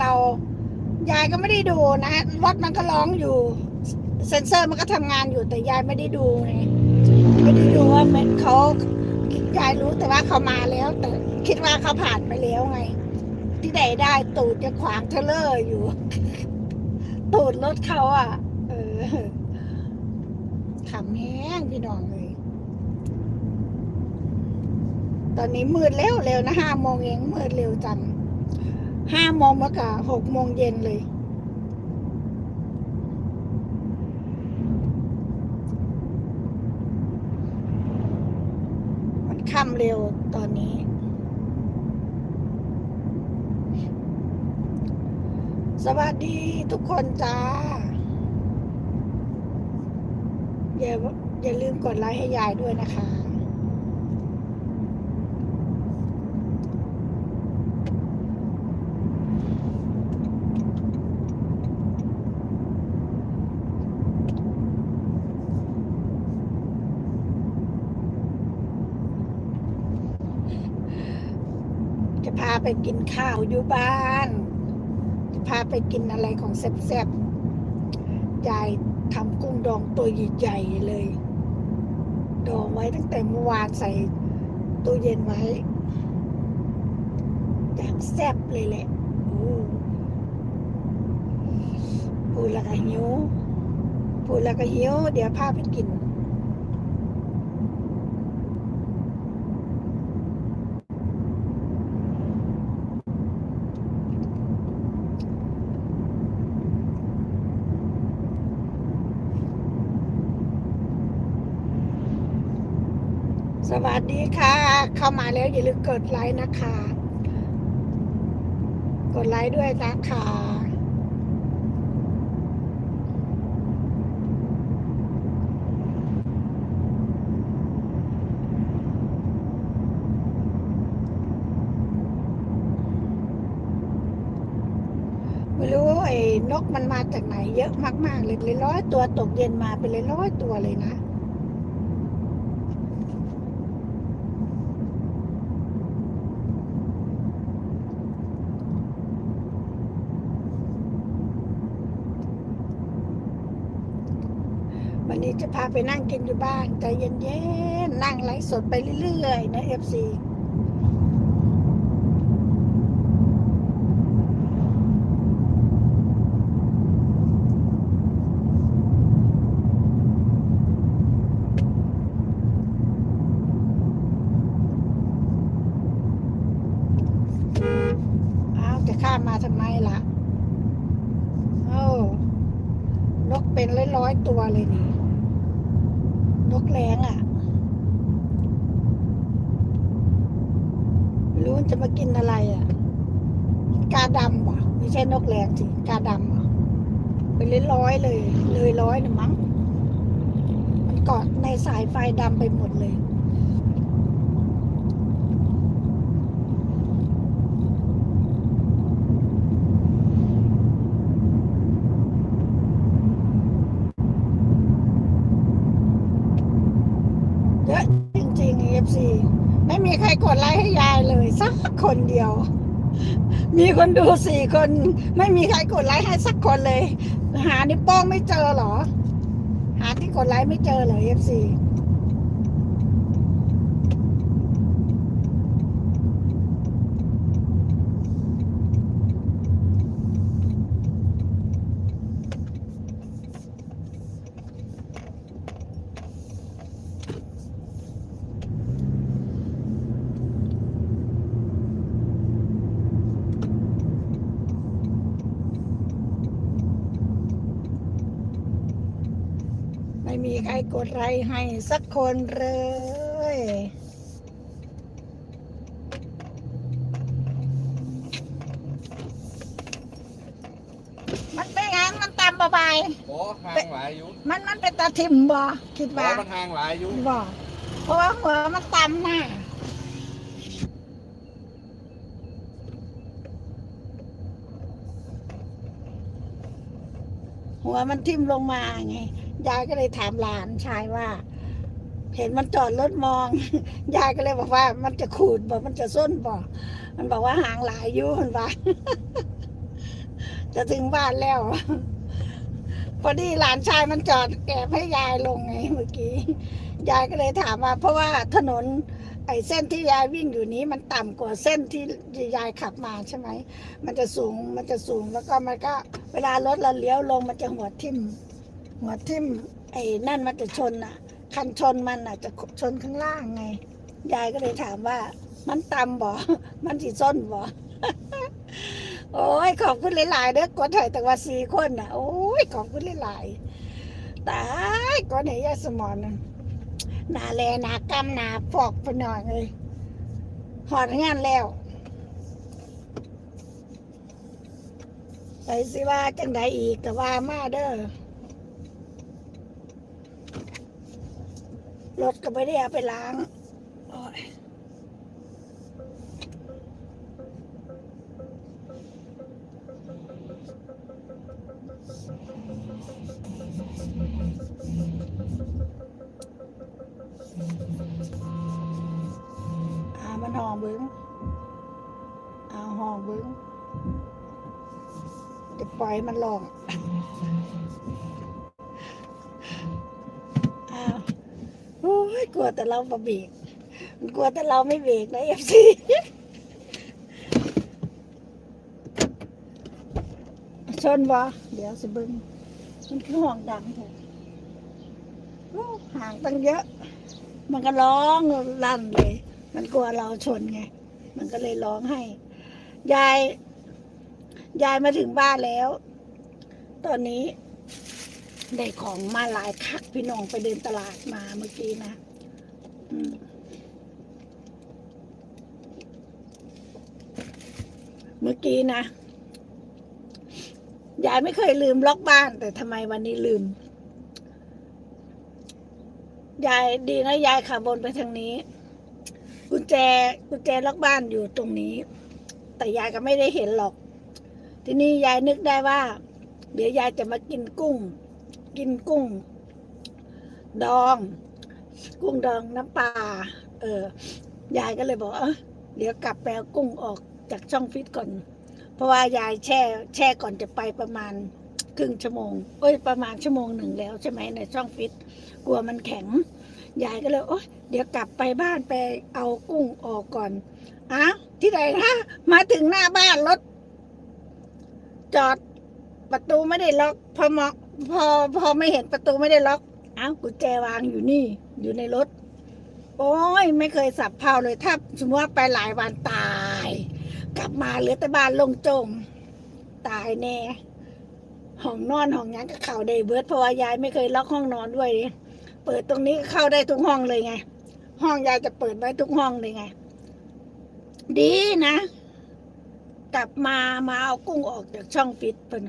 เรา ยายก็ไม่ได้ดูนะรถมันก็ร้องอยู่ เซ็นเซอร์มันก็ทำงานอยู่แต่ยายไม่ได้ดูไงไม่ได้ดูว่ามันเขายายรู้แต่ว่าเขามาแล้ว แต่คิดว่าเขาผ่านไปแล้วไง ที่ไหนได้ตูดจะขวางเทเลอร์อยู่ ตูดรถเขาอะ เออขำแห้งพี่น้องเลยตอนนี้มืดเร็วเร็วนะห้าโมงเองมืดเร็วจัง ห้าโมงมื่อกับหกโมงเย็นเลย มันค่ำเร็วตอนนี้ สวัสดีทุกคนจ้า อย่าอย่าลืมกดไลค์ให้ยายด้วยนะคะ จะพาไปกินข้าวอยู่บ้าน จะพาไปกินอะไรของแซ่บๆยายทำกุ้งดองตัวใหญ่ๆเลย ดองไว้ตั้งแต่เมื่อวานใส่ตู้เย็นไว้อย่างแซ่บเลยแหละพูดแล้วก็หิวพูดแล้วก็หิวเดี๋ยวพาไปกิน สวัสดีค่ะ เข้ามาแล้วอย่าลืมกดไลค์นะคะ กดไลค์ด้วยนะคะไม่รู้ไอ้นกมันมาจากไหนเยอะมาก ๆ เลยเลยร้อยตัวตกเย็นมาเป็นเลยร้อยตัวเลยนะ นนี้จะพาไปนั่งกินอยู่บ้านใจเย็นๆนั่งไลฟ์สดไปเรื่อยๆนะเอฟซีอ้าวจะข้ามมาทำไมล่ะ โอ้ นกเป็นร้อยๆตัวเลยนี่ นกแรงอะรู้มันจะมากินอะไรอะ กาดำว่ะไม่ใช่นกแรงสิกาดำอะเป็นร้อยๆเลย เลยร้อยนะมั้ง มันเกาะในสายไฟดำไปหมดเลย เยอะจริงๆเอฟซีไม่มีใครกดไลค์ให้ยายเลยสักคนเดียว มีคนดูสี่คน ไม่มีใครกดไลค์ให้สักคนเลย หานิ้วโป้งไม่เจอเหรอ หาที่กดไลค์ไม่เจอเหรอเม่มีใครกดไลค์ให้สักคนเลย มันเป็นไงมันตามบาบายโอ้ทางหลายอยู่มันมันเป็นตาทิมบ่คิดโอ้ว่ามันทางหลายอยู่บ่เพราะว่าหัวมันต่ำน่ะหัวมันทิ่มลงมาไง ยายก็เลยถามหลานชายว่า เห็นมันจอดรถมอง ยายก็เลยบอกว่า มันจะขูดบ่มันจะส้นบ่มันบอกว่าหางหลายอยู่มันว่าจะถึงบ้านแล้ว พอดีหลานชายมันจอดแอบให้ยายลงไงเมื่อกี้ยายก็เลยถามว่า เพราะว่าถนนไอ้เส้นที่ยายวิ่งอยู่นี้มันต่ำกว่าเส้นที่ยายขับมาใช่ไหม มันจะสูงมันจะสูงแล้วก็มันก็ เวลารถเราเลี้ยวลงมันจะหัวทิ่ม หัวทิ่มไอ้นั่นมันจะชนอะ คันชนมันอะ จะชนข้างล่างไง ยายก็เลยถามว่า มันต่ำบ่ มันสีส้นบ่โอ้ยขอบคุณหลายๆเด้อกดถ่ายแต่ว่าสี่คนน่ะ โอ้ยขอบคุณหลายๆตายก่อนไหนยายสมอนน่ะหนาแลหนากำหนาฟอกไปหน่อยเลยหอดงานแล้วไปสิว่าจังใดอีกแต่ว่ามาเด้อ รถก็ไม่ได้เอาไปล้างโอ้ยอ่ามันห้องเบิ้งเอาห้องเบิ้งจะปล่อยมันลอง ยกลัวแต่เราประเบรกมันกลัวแต่เราไม่เบรกนะเอฟซีชนบ่เดี๋ยวสิบิ้งมันคือห้องดังแท้โอ้ห่างตั้งเยอะ มันก็ร้องลั่นเลย มันกลัวเราชนไง มันก็เลยร้องให้ ยาย ยายมาถึงบ้านแล้ว ตอนนี้ได้ของมาหลายคักพี่น้องไปเดินตลาดมาเมื่อกี้นะ เมื่อกี้นะ ยายไม่เคยลืมล็อกบ้าน แต่ทำไมวันนี้ลืม ยายดีนะ ยายขับบนไปทางนี้ กุญแจ กุญแจล็อกบ้านอยู่ตรงนี้ แต่ยายก็ไม่ได้เห็นหรอก ทีนี้ยายนึกได้ว่า เดี๋ยวยายจะมากินกุ้ง กินกุ้ง ดอง กุ้งดองน้ำปลาเออยายก็เลยบอกเออเดี๋ยวกลับแปลกุ้งออกจากช่องฟิตก่อน เพราะว่ายายแช่ แช่ก่อนจะไปประมาณครึ่งชั่วโมงเอ้ยประมาณชั่วโมงหนึ่งแล้วใช่ไหมในช่องฟิตกลัวมันแข็งยายก็เลยโอ๊ยเดี๋ยวกลับไปบ้านไปเอากุ้งออกก่อนอ้าวที่ไหนคะมาถึงหน้าบ้านรถจอดประตูไม่ได้ล็อก พอมองพอพอไม่เห็นประตูไม่ได้ล็อก อ้าวกุญแจวางอยู่นี่ อยู่ในรถ โอ้ย ไม่เคยสับเผาเลย ถ้าสมมติว่าไปหลายวันตาย กลับมาเหลือแต่บ้านลงโจงตายแน่ ห้องนอนห้องยังก็เข้าได้เบิดเพราะว่ายายไม่เคยล็อกห้องนอนด้วย เปิดตรงนี้เข้าได้ทุกห้องเลยไง ห้องยายจะเปิดไว้ทุกห้องเลยไง ดีนะ กลับมามาเอากุ้งออกจากช่องปิดเพิ่น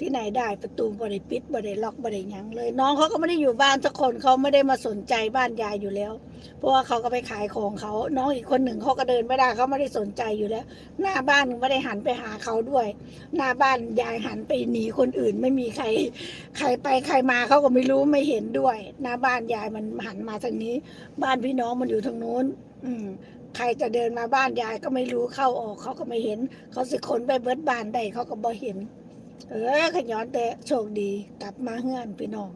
ที่ไหนได้ประตูบริปิดบริล็อกบริยังเลย น้องเขาก็ไม่ได้อยู่บ้านสักคนเขาไม่ได้มาสนใจบ้านยายอยู่แล้ว เพราะว่าเขาก็ไปขายของเขา น้องอีกคนหนึ่งเขาก็เดินไม่ได้เขาไม่ได้สนใจอยู่แล้ว หน้าบ้านไม่ได้หันไปหาเขาด้วย หน้าบ้านยายหันไปหนีคนอื่น ไม่มีใคร ใครไปใครมาเขาก็ไม่รู้ไม่เห็นด้วย หน้าบ้านยายมันหันมาทางนี้ บ้านพี่น้องมันอยู่ทางโน้น อืมใครจะเดินมาบ้านยายก็ไม่รู้เข้าออกเขาก็ไม่เห็น เขาสิคนไปเบิดบ้านได้เขาก็บ่เห็น เออขย้อนแต่โชคดี กลับมาเฮือนพี่น้อง